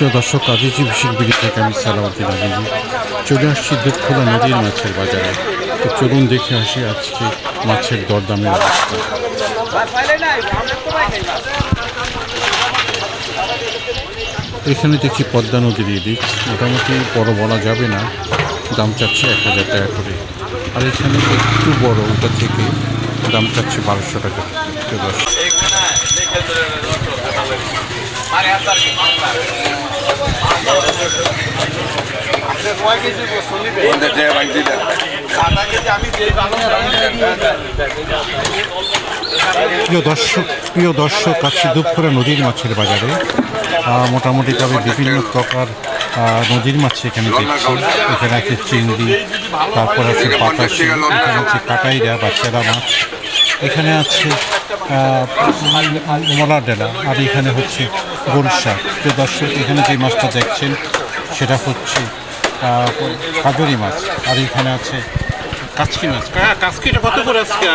প্রিয় দর্শক আজিজি বিশেষ বিড়ি থেকে আমি সালাউদ্দিন আজিজি চলে আসছি দুধখোলা নদীর মাছের বাজারে। তো চলুন দেখে আসি আজকে মাছের দরদামের অবস্থা। এখানে দেখি পদ্মা নদীর ইলিশ মোটামুটি বড় বলা যাবে না, দাম চাচ্ছে এক হাজার টাকা করে। আর এখানে একটু বড়, ওটা থেকে দাম চাচ্ছে বারোশো টাকা। দর্শক প্রিয় দর্শক প্রিয় দর্শক আছি দুপুরে নদীর মাছের বাজারে মোটামুটি মোটামুটিভাবে বিভিন্ন প্রকার নদীর মাছ এখানে দেখছি এখানে আছে চিংড়ি, তারপর আছে বাতাসি, এখানে আছে কাটাইরা, বাচ্চারা মাছ। এখানে আছে মলা ডেলা আর এখানে হচ্ছে গলসা প্রিয় দর্শক এখানে যে মাছটা দেখছেন সেটা হচ্ছে কাজরি মাছ আর এখানে আছে কাচকি মাছ। কাচকিটা কত করে আজকে?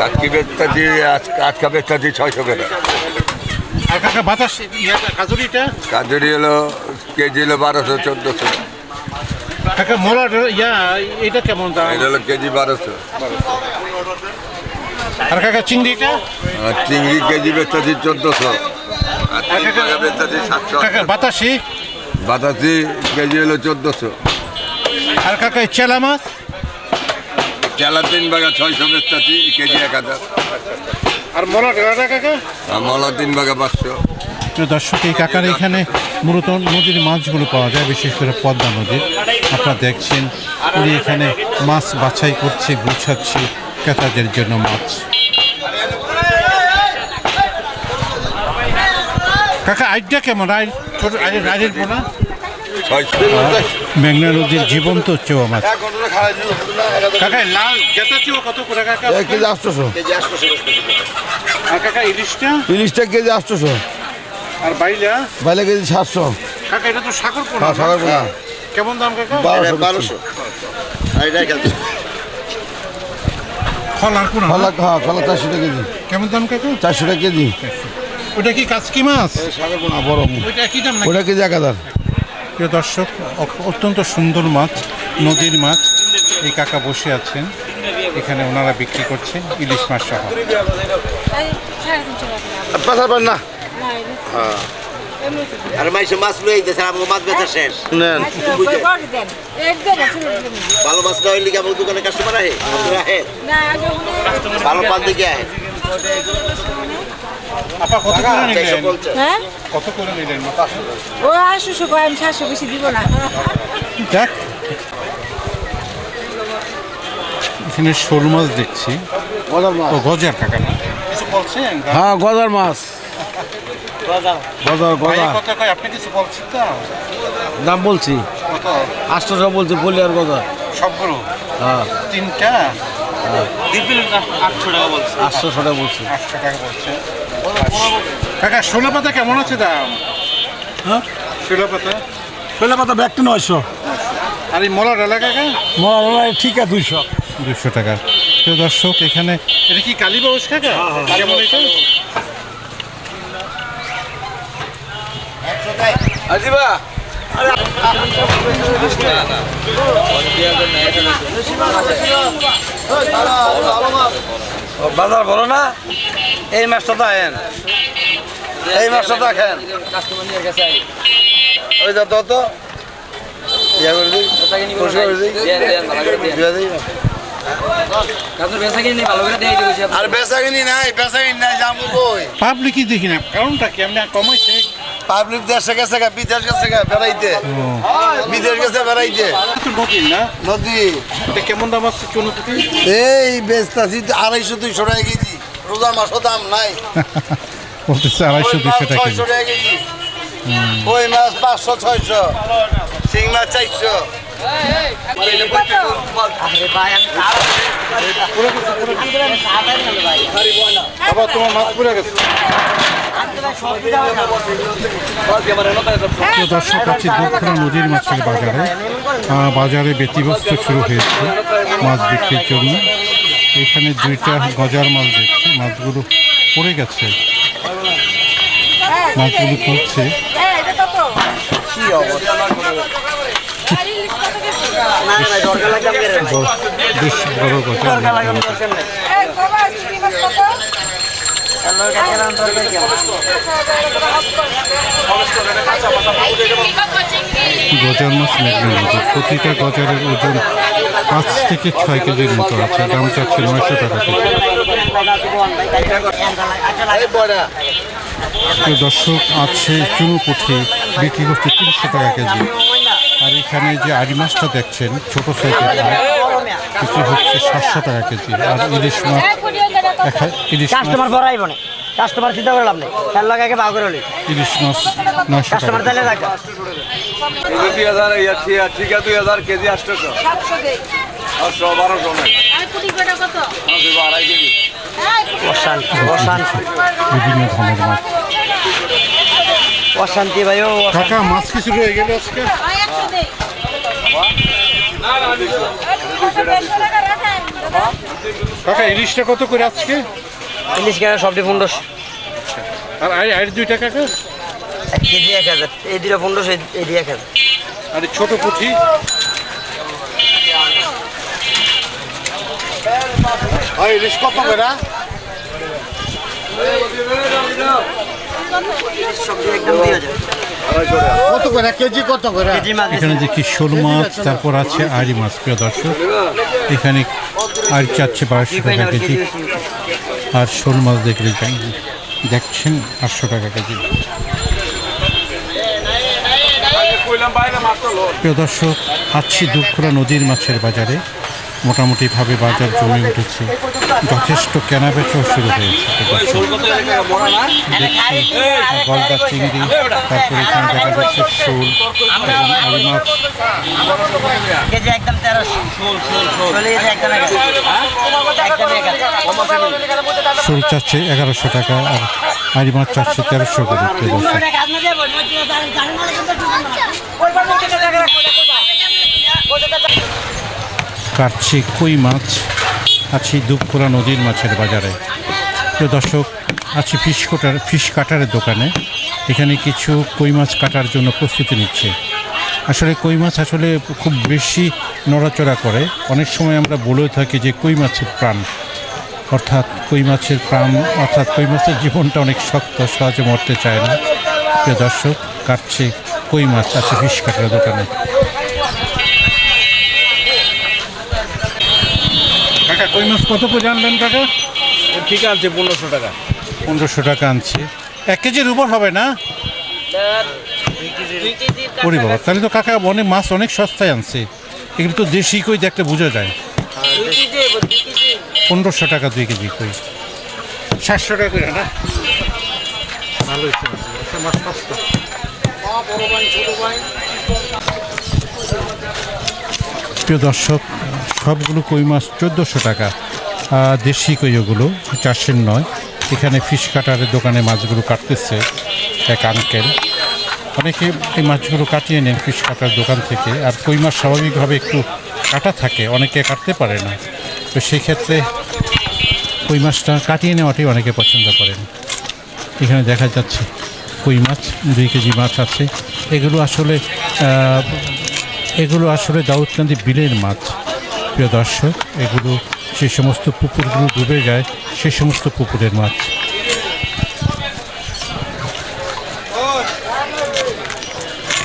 কাটকি বেচটা দিয়ে আজকে আজকা বেচটা দিয়ে ছয়শো করে। আর কাকা বাতাস ইয়েটা, কাজুরিটা? কাজুরি হলো কেজি হলো বারোশো চোদ্দোশো। কাকা মোলা ইয়া এটা কেমন দাম? এটা হলো কেজি বারোশো। আর কাকা চিংড়িটা? চিংড়ি কেজি দিয়ে চোদ্দোশো। কাকা- বাতাসি? বাতাসি কেজি হলো চোদ্দোশো। আর কাকা চেলা মাছ? চেলা তিন বাগা ছয়শো বেচটাছি কেজি এক হাজার। আর মোলা কাকা? আর মলা তিন বাগা পাঁচশো। দর্শক এই কাকার এখানে মূলত নদীর মাছগুলো পাওয়া যায় বিশেষ করে পদ্মা নদীর। আপনারা দেখছেন উনি এখানে মাছ বাছাই করছে গুছাচ্ছে। ক্রেতাদের জন্য মাছ। কাকা আইডটা কেমন? আই ছোট রাইডের পোনা? মেঘনা নদীর জীবন্ত চেওয়া মাছ। কাকা লাল জেতা চেওয়া কত করে কাকা? এক কেজি আটশোশো। আর কাকা ইলিশটা? ইলিশটা কেজি আটশোশো। আর বাইলা? বাইলে কেজি সাতশো। কাকা এটা তো সাগর পোনা হ্যাঁ সাগর পোনা। কেমন দাম কাকা? বারোশো বারোশো। খলা হ্যাঁ খলা চারশো টাকা কেজি। কেমন দাম কাকা চারশো টাকা কেজি। ওটা কি কাচকি মাছ? বড় কি দাম ওটা কেজি এক হাজার। প্রিয় দর্শক অত্যন্ত সুন্দর মাছ নদীর মাছ। এই কাকা বসে আছেন। এখানে ওনারা বিক্রি করছেন ইলিশ মাছ সহ। না? আর মাইসে মাছ লই গেছে আমাকে মাছ বেচা শেষ। নেন। ভালো মাছ না হইলে কি আমার দোকানে কাস্টমার আহে আহে ভালো পান দিকে আহে আপা কত করে চারশো হ্যাঁ? কত করে নিলেন? ও আটশোশো কয় আমি সাতশো বেশি দিব না। দেখ। এখানে শোল মাছ দেখছি। গজার মাছ। ও গজার কাকা না? কিছু বলছেন হ্যাঁ গজার মাছ। ভাই গজা আপনি কিছু বলছেন তো? দাম বলছি। কত? আটশোশো বলছি বলি আর গজা সবগুলো? হ্যাঁ। তিনটা? আটশো টাকা বলছি। আটশো টাকা বলছে। কাকা ষোলো পাতা কেমন আছে দাম? হ্যাঁ? ষোলো পাতা? ব্যাগটা নয়শো। আর এই মলার এলাকা কাকা? মরা ঠিক আছে দুইশো। দুশো টাকা। দর্শক এখানে এটা কি কালীবাউস কাকা? কেমন এটা? আজিবা বাজার বড় না। এই মাছটা তো আয়েন এই মাছটা তো খেন ওই যা তো তো ইয়া করে দিই। পরিষ্কার করে দিই। দিয়ে দিই। আর বেসাগিনি নাই বেসাগিনি নাই জামু কই? পাবলিকই দেখি না। কারণটা কি? আপনি কমাইছে। পাবলিক দেশে গেছে গা বিদেশ গেছে গা বেড়াইতে। বিদেশ গেছে বেড়াইতে। নদী কেমন দাম আছে এই বেচতাছি আড়াইশো দুইশো টাকা কেজি। রোজার মাসও দাম নাই। বলতেছে আড়াইশো দুইশো টাকা কেজি। ওই মাছ পাঁচশো ছয়শো। শিং মাছ চারশো। আবার তোমার মাছ পড়ে গেছে দর্শক আছে দক্ষিণা নদীর মাছের বাজারে আহ, বাজারে ব্যতিব্যস্ত শুরু হয়েছে মাছ বিক্রির জন্য। এখানে দুইটা গজার মাছ দেখছি মাছগুলো পড়ে গেছে। মাছগুলো পড়ছে। বেশ বড় গজার মাছ? গজার মাছ প্রতিটা গজারের ওজন পাঁচ থেকে ছয় কেজির মতো আছে। দাম চাচ্ছে নয়শো টাকা দর্শক আছে চুনুপুঠি বিক্রি করছে তিনশো টাকা কেজি। এখানে যে আড়ি মাছটা দেখছেন ছোট সাইজের বিক্রি হচ্ছে সাতশো টাকা কেজি। আর ইলিশ মাছ ইলিশ মাছ কাস্টমার ভরাইব না। কাস্টমার চিন্তা করে লাভ নেই। তার লাগে আগে ভাগ করে হলি। ইলিশ মাছ নয়শো কাস্টমার তাহলে রাখা। দুই হাজার ঠিক আছে দুই হাজার কেজি আটশোশো আটশো বারোশো আড়াই কেজি। অশান্তি অশান্তি। বিভিন্ন ধরনের মাছ। অশান্তি। ভাই ও কাকা মাছ কিছু রয়ে গেল আজকে? কাকা ইলিশটা কত করে আজকে? ইলিশ কেন সবটি পনেরোশো। আর আই আর দুইটা কাকা? এক কেজি এক হাজার। এই দুটো পনেরোশো এই দিয়ে এক হাজার। আর ছোট পুঁঠি ইলিশ কত করে? সবজি একদম দুই হাজার কত করে? কেজি কত করে? এখানে দেখি শোল মাছ তারপর আছে আড়ি মাছ প্রিয় দর্শক। এখানে আর চাচ্ছে বারোশো টাকা কেজি। আর শোল মাছ দেখলে দেখছেন আটশো টাকা কেজি। প্রিয় দর্শক আছি দুপুরা নদীর মাছের বাজারে। মোটামুটিভাবে বাজার জমে উঠেছে। যথেষ্ট কেনাবেচাও শুরু হয়েছে। গলদা চিংড়ি, তারপরে এখানে দেখা যাচ্ছে শোল এবং আড়ি মাছ শোল চাচ্ছে এগারোশো টাকা আর আড়ি মাছ চাচ্ছে তেরোশো করে। দর্শক কাটছে কই মাছ? আছি দুপকুরা নদীর মাছের বাজারে। প্রিয় দর্শক, আছি ফিশ কাটার, ফিশ কাটারের দোকানে। এখানে কিছু কই মাছ কাটার জন্য প্রস্তুতি নিচ্ছে। আসলে কই মাছ আসলে খুব বেশি নড়াচড়া করে। অনেক সময় আমরা বলে থাকি যে কই মাছের প্রাণ। অর্থাৎ কই মাছের প্রাণ, অর্থাৎ কই মাছের জীবনটা অনেক শক্ত, সহজে মরতে চায় না। প্রিয় দর্শক, কাটছে কই মাছ, আছে ফিশ কাটার দোকানে। কাকা কই মাছ কত করে আনলেন কাকা? ঠিক আছে পনেরোশো টাকা। পনেরোশো টাকা আনছি। এক কেজির উপর হবে না? ওরে বাবা তাহলে তো কাকা অনেক মাছ অনেক সস্তায় আনছে। এগুলো তো দেশি কই দেখতে বোঝা যায়। পনেরোশো টাকা দুই কেজি কই। সাতশো টাকা করে না মাছ সস্তা প্রিয় দর্শক সবগুলো কই মাছ চোদ্দোশো টাকা। দেশি কই ওগুলো চারশের নয়। এখানে ফিশ কাটারের দোকানে মাছগুলো কাটতেছে এক আঙ্কেল অনেকে এই মাছগুলো কাটিয়ে নেন ফিশ কাটার দোকান থেকে। আর কই মাছ স্বাভাবিকভাবে একটু কাটা থাকে, অনেকে কাটতে পারে না। তো সেই ক্ষেত্রে কই মাছটা কাটিয়ে নেওয়াটাই অনেকে পছন্দ করেন। এখানে দেখা যাচ্ছে কই মাছ, দুই কেজি মাছ আছে। এগুলো আসলে এগুলো আসলে দাউদকান্দি বিলের মাছ। প্রিয় দর্শক এগুলো যে সমস্ত পুকুরগুলো ডুবে যায় সে সমস্ত পুকুরের মাছ।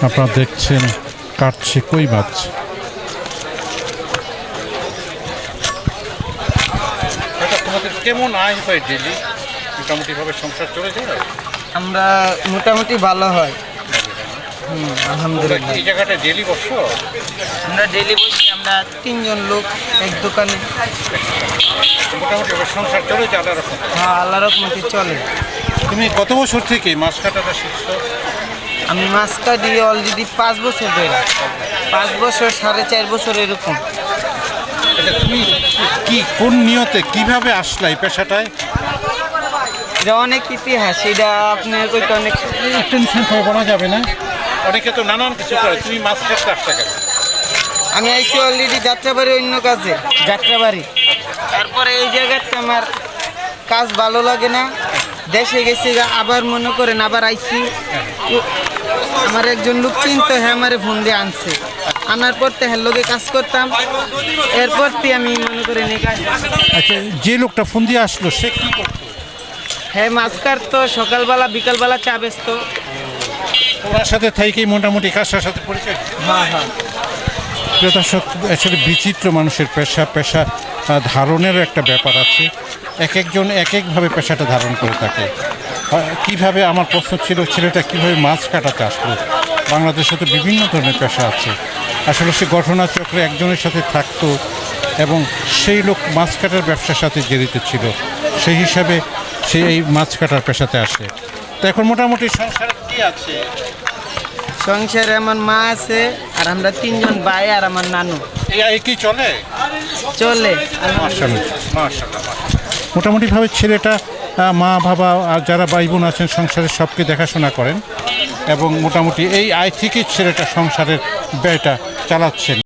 আপনারা দেখছেন কাটছে কই মাছ? তোমাদের কেমন আয় হয় ডেলি মোটামুটিভাবে সংসার চলে যায়? আমরা মোটামুটি ভালো হয়। হুম আলহামদুলিল্লাহ। এই জায়গাটা ডেলি বসো? আমরা ডেলি বসি। তিনজন লোক এক দোকানে। মোটামুটি সংসার চলে আল্লাহ রকম। হ্যাঁ আল্লাহ রকমতি চলে। তুমি কত বছর থেকে মাছ কাটাটা শিখছো? আমি মাছ কাটি অলরেডি পাঁচ বছর ধরে। পাঁচ বছর সাড়ে চার বছর এরকম। আচ্ছা তুমি কি কোন নিয়তে কীভাবে আসলা এই পেশাটায়? এটা অনেক ইতিহাস এটা আপনার কইতে অনেক টেনশন করে বলা যাবে না। অনেকে তো নানান কিছু করে তুমি মাছ কাটতে আসতে কেন? আমি আইছি অলরেডি যাত্রাবাড়ি অন্য কাজে যাত্রাবাড়ি। তারপরে এই জায়গাতে আমার কাজ ভালো লাগে না। দেশে গেছি আবার মনে করেন আবার আইছি। আমার একজন লোক চিনতো হ্যাঁ আমারে ফোন দিয়ে আনছে। আনার পর তো হ্যাঁ লোকে কাজ করতাম। এরপর থেকে আমি মনে করেন এই কাজ আচ্ছা যে লোকটা ফোন দিয়ে আসলো সে কি করতো? হ্যাঁ মাছ কাটতো সকালবেলা বিকালবেলা চা বেচতো। ওনার সাথে থাইকেই মোটামুটি কাজটার সাথে পরিচয়? হ্যাঁ হ্যাঁ। প্রিয় আসলে বিচিত্র মানুষের পেশা পেশা আহ, ধারণেরও একটা ব্যাপার আছে। এক একজন এক একভাবে পেশাটা ধারণ করে থাকে। কীভাবে আমার প্রশ্ন ছিল ছেলেটা কীভাবে মাছ কাটাতে আসলো বাংলাদেশে তো বিভিন্ন ধরনের পেশা আছে। আসলে সে ঘটনাচক্রে একজনের সাথে থাকতো এবং সেই লোক মাছ কাটার ব্যবসার সাথে জড়িত ছিল। সেই হিসাবে সে এই মাছ কাটার পেশাতে আসে। তো এখন মোটামুটি সংসারে কি আছে? সংসারে আমার মা আছে আর আমরা তিনজন ভাই আর আমার নানু। এই আয় কি চলে? চলে। মোটামুটি ভাবে। মোটামুটিভাবে ছেলেটা মা বাবা আর যারা ভাই বোন আছেন সংসারের সবকে দেখাশোনা করেন এবং মোটামুটি এই আয় থেকে ছেলেটা সংসারের ব্যয়টা চালাচ্ছেন।